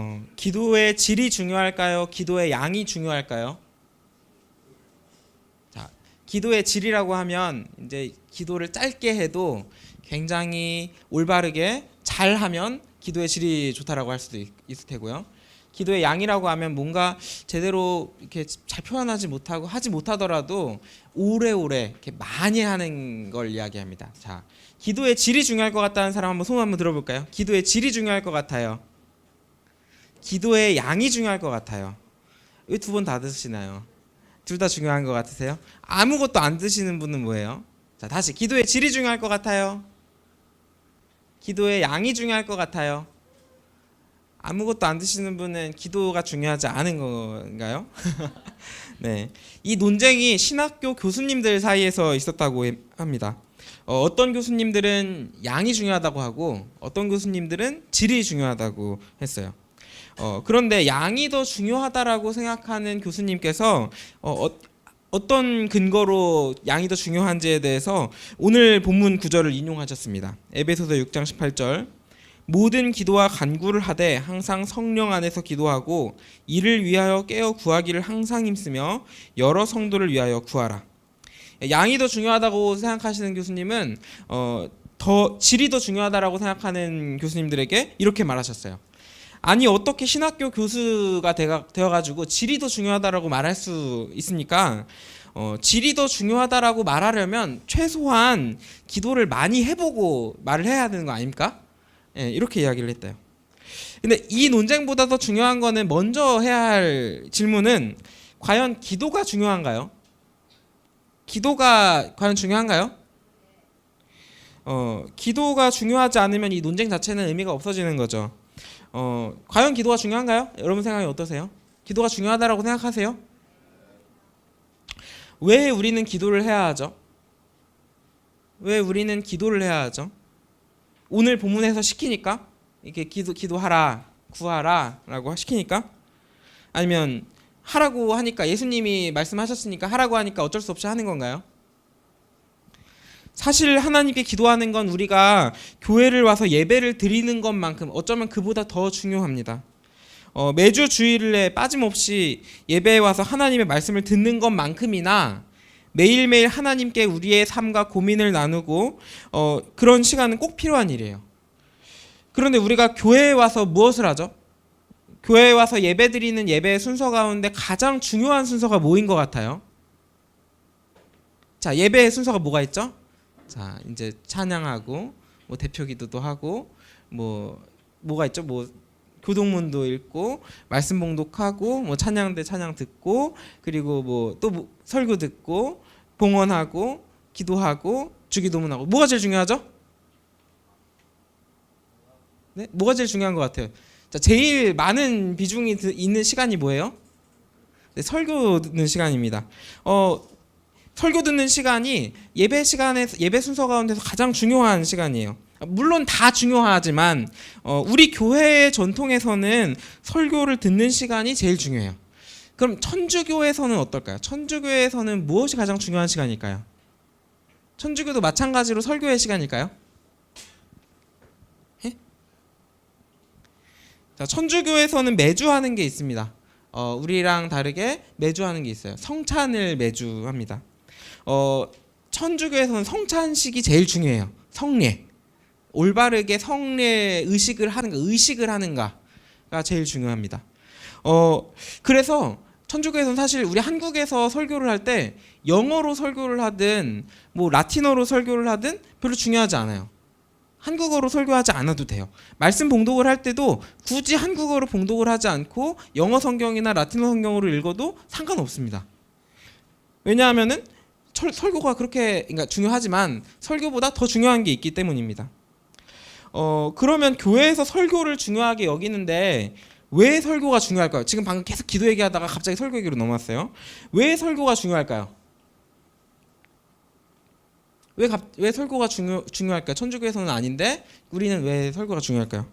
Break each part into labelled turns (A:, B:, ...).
A: 어, 기도의 질이 중요할까요? 기도의 양이 중요할까요? 자, 기도의 질이라고 하면 이제 기도를 짧게 해도 굉장히 올바르게 잘 하면 기도의 질이 좋다라고 할 수도 있, 있을 테고요. 기도의 양이라고 하면 뭔가 제대로 이렇게 잘 표현하지 못하고 하지 못하더라도 오래오래 이렇게 많이 하는 걸 이야기합니다. 자, 기도의 질이 중요할 것 같다는 사람 한번 손 한번 들어볼까요? 기도의 질이 중요할 것 같아요. 기도의 양이 중요할 것 같아요. 왜 두 번 다 드시나요? 둘 다 중요한 것 같으세요? 아무것도 안 드시는 분은 뭐예요? 자, 다시 기도의 질이 중요할 것 같아요. 기도의 양이 중요할 것 같아요. 아무것도 안 드시는 분은 기도가 중요하지 않은 건가요? 네. 이 논쟁이 신학교 교수님들 사이에서 있었다고 합니다. 어, 어떤 교수님들은 양이 중요하다고 하고 어떤 교수님들은 질이 중요하다고 했어요. 어, 그런데 양이 더 중요하다라고 생각하는 교수님께서 어, 어, 어 떤 근거로 양이 더 중요한지에 대해서 오늘 본문 구절을 인용하셨습니다. 에베소서 6장 18절 모든 기도와 간구를 하되 항상 성령 안에서 기도하고 이를 위하여 깨어 구하기를 항상 힘쓰며 여러 성도를 위하여 구하라. 양이 더 중요하다고 생각하시는 교수님은 어, 더 질이 더 중요하다라고 생각하는 교수님들에게 이렇게 말하셨어요. 아니 어떻게 신학교 교수가 되가, 되어 가지고 질이 더 중요하다라고 말할 수 있습니까? 어, 질이 더 중요하다라고 말하려면 최소한 기도를 많이 해보고 말을 해야 되는 거 아닙니까? 예, 이렇게 이야기를 했대요. 근데 이 논쟁보다 더 중요한 거는 먼저 해야 할 질문은 과연 기도가 중요한가요? 기도가 과연 중요한가요? 어, 기도가 중요하지 않으면 이 논쟁 자체는 의미가 없어지는 거죠. 어, 과연 기도가 중요한가요? 여러분 생각이 어떠세요? 기도가 중요하다라고 생각하세요? 왜 우리는 기도를 해야 하죠? 왜 우리는 기도를 해야 하죠? 오늘 본문에서 시키니까 이렇게 기도 기도하라 구하라라고 시키니까 아니면 하라고 하니까 예수님이 말씀하셨으니까 하라고 하니까 어쩔 수 없이 하는 건가요? 사실 하나님께 기도하는 건 우리가 교회를 와서 예배를 드리는 것만큼 어쩌면 그보다 더 중요합니다. 어, 매주 주일에 빠짐없이 예배에 와서 하나님의 말씀을 듣는 것만큼이나 매일매일 하나님께 우리의 삶과 고민을 나누고 어, 그런 시간은 꼭 필요한 일이에요. 그런데 우리가 교회에 와서 무엇을 하죠? 교회에 와서 예배 드리는 예배의 순서 가운데 가장 중요한 순서가 뭐인 것 같아요? 자, 예배의 순서가 뭐가 있죠? 자, 이제 찬양하고 뭐 대표 기도도 하고 뭐 뭐가 있죠? 뭐 교동문도 읽고 말씀 봉독하고 뭐 찬양대 찬양 듣고 그리고 뭐또 설교 듣고 봉헌하고 기도하고 주기도문하고 뭐가 제일 중요하죠? 네, 뭐가 제일 중요한 것 같아요? 자, 제일 많은 비중이 드- 있는 시간이 뭐예요? 네, 설교 듣는 시간입니다. 어, 설교 듣는 시간이 예배 시간에 예배 순서 가운데서 가장 중요한 시간이에요. 물론 다 중요하지만 어, 우리 교회의 전통에서는 설교를 듣는 시간이 제일 중요해요. 그럼 천주교에서는 어떨까요? 천주교에서는 무엇이 가장 중요한 시간일까요? 천주교도 마찬가지로 설교의 시간일까요? 예? 자, 천주교에서는 매주 하는 게 있습니다. 어, 우리랑 다르게 매주 하는 게 있어요. 성찬을 매주 합니다. 어, 천주교에서는 성찬식이 제일 중요해요. 성례. 올바르게 성례 의식을 하는가, 의식을 하는가가 제일 중요합니다. 어, 그래서 천주교에서는 사실 우리 한국에서 설교를 할 때 영어로 설교를 하든 뭐 라틴어로 설교를 하든 별로 중요하지 않아요. 한국어로 설교하지 않아도 돼요. 말씀 봉독을 할 때도 굳이 한국어로 봉독을 하지 않고 영어 성경이나 라틴어 성경으로 읽어도 상관없습니다. 왜냐하면은 철- 설교가 그렇게 그러니까 중요하지만 설교보다 더 중요한 게 있기 때문입니다. 어 그러면 교회에서 설교를 중요하게 여기는데 왜 설교가 중요할까요? 지금 방금 계속 기도 얘기하다가 갑자기 설교 얘기로 넘어왔어요. 왜 설교가 중요할까요? 왜, 갑, 왜 설교가 중요, 중요할까요? 천주교에서는 아닌데 우리는 왜 설교가 중요할까요?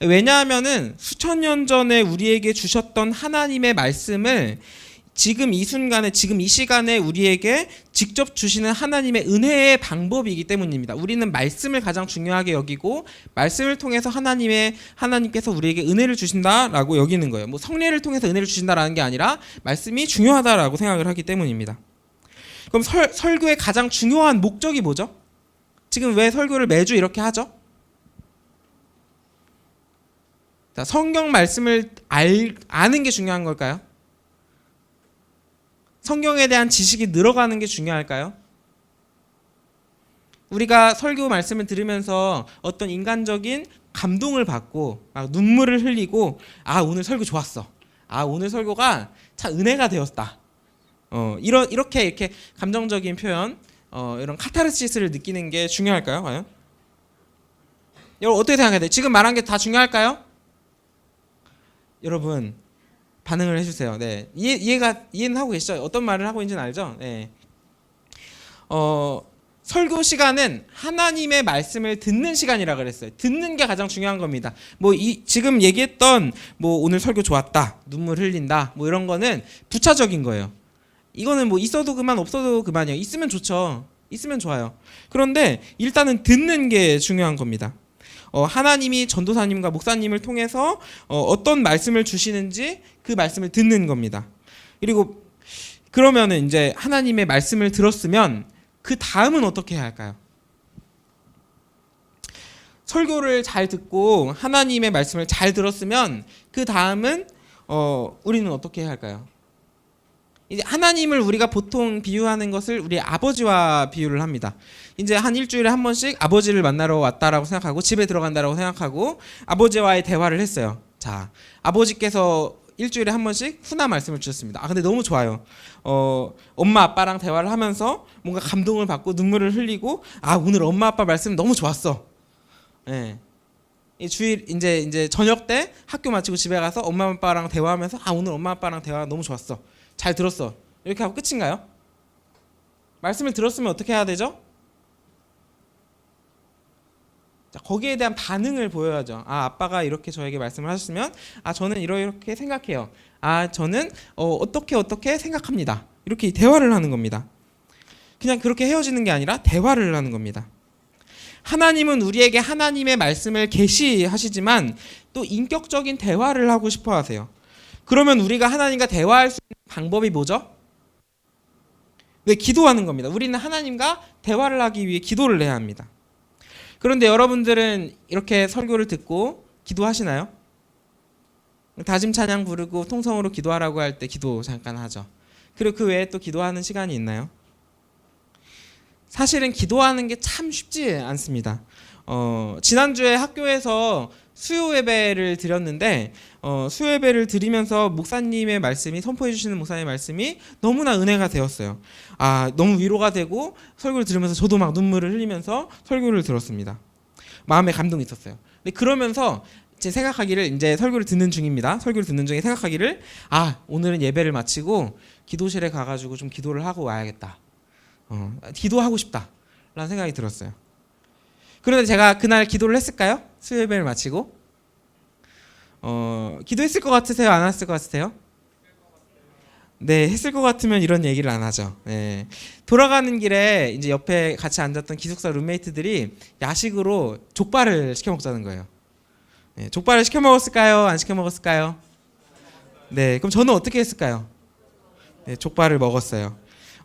A: 왜냐하면은 수천 년 전에 우리에게 주셨던 하나님의 말씀을 지금 이 순간에 지금 이 시간에 우리에게 직접 주시는 하나님의 은혜의 방법이기 때문입니다. 우리는 말씀을 가장 중요하게 여기고 말씀을 통해서 하나님의 하나님께서 우리에게 은혜를 주신다라고 여기는 거예요. 뭐 성례를 통해서 은혜를 주신다라는 게 아니라 말씀이 중요하다라고 생각을 하기 때문입니다. 그럼 설, 설교의 가장 중요한 목적이 뭐죠? 지금 왜 설교를 매주 이렇게 하죠? 자, 성경 말씀을 알, 아는 게 중요한 걸까요? 성경에 대한 지식이 늘어가는 게 중요할까요? 우리가 설교 말씀을 들으면서 어떤 인간적인 감동을 받고 막 눈물을 흘리고 아 오늘 설교 좋았어. 아 오늘 설교가 참 은혜가 되었다. 어 이런 이렇게 이렇게 감정적인 표현, 어 이런 카타르시스를 느끼는 게 중요할까요, 과연? 여러분 어떻게 생각해요? 지금 말한 게 다 중요할까요? 여러분 반응을 해주세요. 네 이해 이해가 이해는 하고 계시죠? 어떤 말을 하고 있는지는 알죠? 네. 어 설교 시간은 하나님의 말씀을 듣는 시간이라 그랬어요. 듣는 게 가장 중요한 겁니다. 뭐 이 지금 얘기했던 뭐 오늘 설교 좋았다, 눈물 흘린다, 뭐 이런 거는 부차적인 거예요. 이거는 뭐 있어도 그만 없어도 그만이에요. 있으면 좋죠. 있으면 좋아요. 그런데 일단은 듣는 게 중요한 겁니다. 어, 하나님이 전도사님과 목사님을 통해서 어, 어떤 말씀을 주시는지 그 말씀을 듣는 겁니다. 그리고 그러면은 이제 하나님의 말씀을 들었으면 그 다음은 어떻게 해야 할까요? 설교를 잘 듣고 하나님의 말씀을 잘 들었으면 그 다음은 어, 우리는 어떻게 해야 할까요? 이제 하나님을 우리가 보통 비유하는 것을 우리 아버지와 비유를 합니다. 이제 한 일주일에 한 번씩 아버지를 만나러 왔다라고 생각하고 집에 들어간다라고 생각하고 아버지와의 대화를 했어요. 자, 아버지께서 일주일에 한 번씩 훈화 말씀을 주셨습니다. 아 근데 너무 좋아요. 어 엄마 아빠랑 대화를 하면서 뭔가 감동을 받고 눈물을 흘리고 아 오늘 엄마 아빠 말씀 너무 좋았어. 예. 이 주일 이제 이제 저녁 때 학교 마치고 집에 가서 엄마 아빠랑 대화하면서 아 오늘 엄마 아빠랑 대화 너무 좋았어. 잘 들었어. 이렇게 하고 끝인가요? 말씀을 들었으면 어떻게 해야 되죠? 자, 거기에 대한 반응을 보여야죠. 아, 아빠가 이렇게 저에게 말씀을 하셨으면 아, 저는 이렇게 생각해요. 아, 저는 어, 어떻게 어떻게 생각합니다. 이렇게 대화를 하는 겁니다. 그냥 그렇게 헤어지는 게 아니라 대화를 하는 겁니다. 하나님은 우리에게 하나님의 말씀을 계시하시지만 또 인격적인 대화를 하고 싶어 하세요. 그러면 우리가 하나님과 대화할 수 방법이 뭐죠? 네, 기도하는 겁니다. 우리는 하나님과 대화를 하기 위해 기도를 해야 합니다. 그런데 여러분들은 이렇게 설교를 듣고 기도하시나요? 다짐 찬양 부르고 통성으로 기도하라고 할 때 기도 잠깐 하죠. 그리고 그 외에 또 기도하는 시간이 있나요? 사실은 기도하는 게 참 쉽지 않습니다. 어, 지난주에 학교에서 수요 예배를 드렸는데 어, 수요 예배를 드리면서 목사님의 말씀이 선포해 주시는 목사님의 말씀이 너무나 은혜가 되었어요. 아 너무 위로가 되고 설교를 들으면서 저도 막 눈물을 흘리면서 설교를 들었습니다. 마음에 감동이 있었어요. 근데 그러면서 제 생각하기를 이제 설교를 듣는 중입니다. 설교를 듣는 중에 생각하기를 아 오늘은 예배를 마치고 기도실에 가가지고 좀 기도를 하고 와야겠다. 어, 기도하고 싶다라는 생각이 들었어요. 그런데 제가 그날 기도를 했을까요? 수요 예배를 마치고 어, 기도했을 것 같으세요? 안 했을 것 같으세요? 네, 했을 것 같으면 이런 얘기를 안 하죠. 네. 돌아가는 길에 이제 옆에 같이 앉았던 기숙사 룸메이트들이 야식으로 족발을 시켜 먹자는 거예요. 네, 족발을 시켜 먹었을까요? 안 시켜 먹었을까요? 네, 그럼 저는 어떻게 했을까요? 네, 족발을 먹었어요.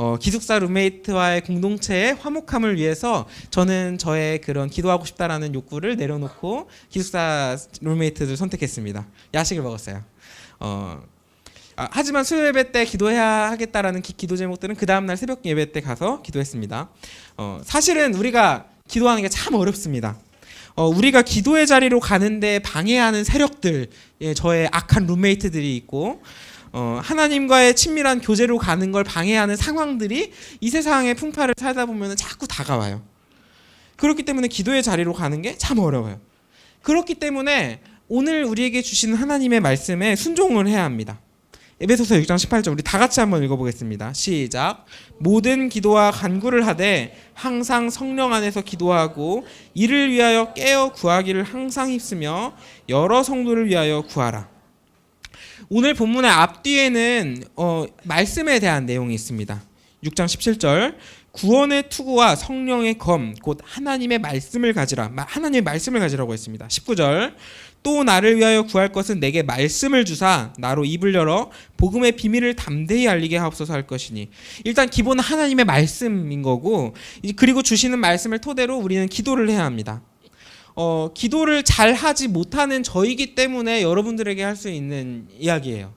A: 어, 기숙사 룸메이트와의 공동체의 화목함을 위해서 저는 저의 그런 기도하고 싶다라는 욕구를 내려놓고 기숙사 룸메이트들 선택했습니다. 야식을 먹었어요. 어, 아, 하지만 수요 예배 때 기도해야 하겠다라는 기, 도 제목들은 그 다음 날 새벽 예배 때 가서 기도했습니다. 어, 사실은 우리가 기도하는 게 참 어렵습니다. 어, 우리가 기도의 자리로 가는데 방해하는 세력들, 예, 저의 악한 룸메이트들이 있고 어, 하나님과의 친밀한 교제로 가는 걸 방해하는 상황들이 이 세상의 풍파를 살다 보면 자꾸 다가와요. 그렇기 때문에 기도의 자리로 가는 게 참 어려워요. 그렇기 때문에 오늘 우리에게 주시는 하나님의 말씀에 순종을 해야 합니다. 에베소서 6장 18절 우리 다 같이 한번 읽어보겠습니다. 시작. 모든 기도와 간구를 하되 항상 성령 안에서 기도하고 이를 위하여 깨어 구하기를 항상 힘쓰며 여러 성도를 위하여 구하라. 오늘 본문의 앞뒤에는 어, 말씀에 대한 내용이 있습니다. 6장 17절 구원의 투구와 성령의 검 곧 하나님의 말씀을 가지라 마- 하나님의 말씀을 가지라고 했습니다. 19절 또 나를 위하여 구할 것은 내게 말씀을 주사 나로 입을 열어 복음의 비밀을 담대히 알리게 하옵소서 할 것이니 일단 기본은 하나님의 말씀인 거고 그리고 주시는 말씀을 토대로 우리는 기도를 해야 합니다. 어, 기도를 잘 하지 못하는 저이기 때문에 여러분들에게 할 수 있는 이야기예요.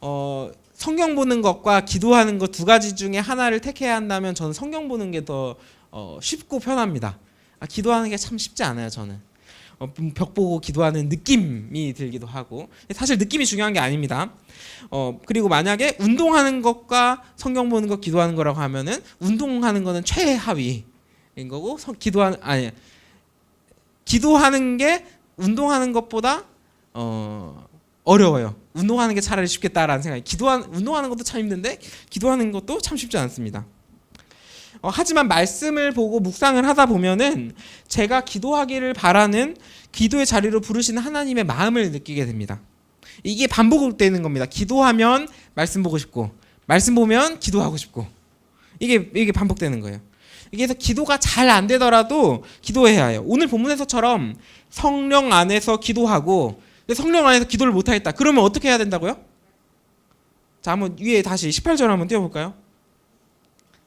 A: 어, 성경 보는 것과 기도하는 것 두 가지 중에 하나를 택해야 한다면 저는 성경 보는 게더 어, 쉽고 편합니다. 아, 기도하는 게 참 쉽지 않아요, 저는. 어, 벽 보고 기도하는 느낌이 들기도 하고 사실 느낌이 중요한 게 아닙니다. 어, 그리고 만약에 운동하는 것과 성경 보는 것 기도하는 거라고 하면은 운동하는 거는 최하위인 거고 성, 기도하는 아니 기도하는 게 운동하는 것보다 어, 어려워요. 운동하는 게 차라리 쉽겠다라는 생각이. 기도한 운동하는 것도 참 힘든데 기도하는 것도 참 쉽지 않습니다. 어, 하지만 말씀을 보고 묵상을 하다 보면은 제가 기도하기를 바라는 기도의 자리로 부르시는 하나님의 마음을 느끼게 됩니다. 이게 반복되는 겁니다. 기도하면 말씀 보고 싶고 말씀 보면 기도하고 싶고 이게 이게 반복되는 거예요. 그래서 기도가 잘 안 되더라도 기도해야 해요. 오늘 본문에서처럼 성령 안에서 기도하고 성령 안에서 기도를 못 하겠다. 그러면 어떻게 해야 된다고요? 자, 한번 위에 다시 18절 한번 띄워 볼까요?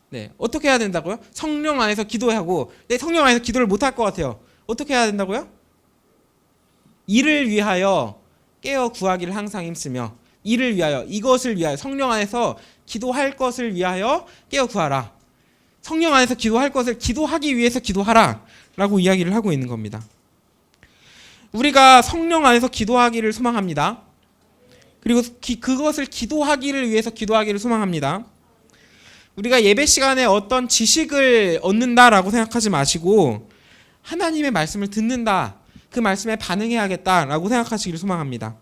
A: 네. 어떻게 해야 된다고요? 성령 안에서 기도하고 내 성령 안에서 기도를 못 할 것 같아요. 어떻게 해야 된다고요? 이를 위하여 깨어 구하기를 항상 힘쓰며 이를 위하여 이것을 위하여 성령 안에서 기도할 것을 위하여 깨어 구하라. 성령 안에서 기도할 것을 기도하기 위해서 기도하라 라고 이야기를 하고 있는 겁니다. 우리가 성령 안에서 기도하기를 소망합니다. 그리고 기- 그것을 기도하기를 위해서 기도하기를 소망합니다. 우리가 예배 시간에 어떤 지식을 얻는다라고 생각하지 마시고 하나님의 말씀을 듣는다. 그 말씀에 반응해야겠다라고 생각하시기를 소망합니다.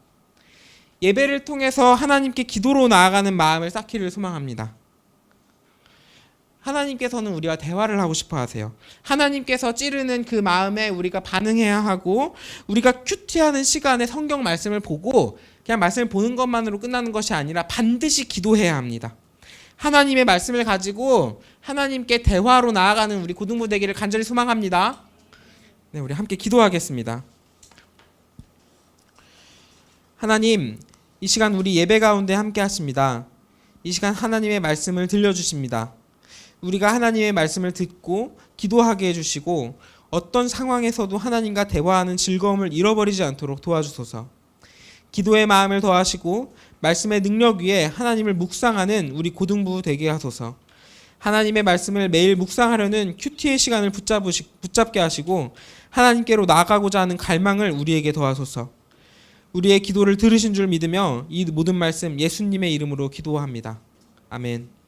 A: 예배를 통해서 하나님께 기도로 나아가는 마음을 쌓기를 소망합니다. 하나님께서는 우리와 대화를 하고 싶어 하세요. 하나님께서 찌르는 그 마음에 우리가 반응해야 하고 우리가 큐티하는 시간에 성경 말씀을 보고 그냥 말씀을 보는 것만으로 끝나는 것이 아니라 반드시 기도해야 합니다. 하나님의 말씀을 가지고 하나님께 대화로 나아가는 우리 고등부 되기를 간절히 소망합니다. 네, 우리 함께 기도하겠습니다. 하나님, 이 시간 우리 예배 가운데 함께 하십니다. 이 시간 하나님의 말씀을 들려주십니다. 우리가 하나님의 말씀을 듣고 기도하게 해주시고 어떤 상황에서도 하나님과 대화하는 즐거움을 잃어버리지 않도록 도와주소서. 기도의 마음을 더하시고 말씀의 능력 위에 하나님을 묵상하는 우리 고등부 되게 하소서. 하나님의 말씀을 매일 묵상하려는 큐티의 시간을 붙잡으시, 붙잡게 하시고 하나님께로 나아가고자 하는 갈망을 우리에게 더하소서. 우리의 기도를 들으신 줄 믿으며 이 모든 말씀 예수님의 이름으로 기도합니다. 아멘.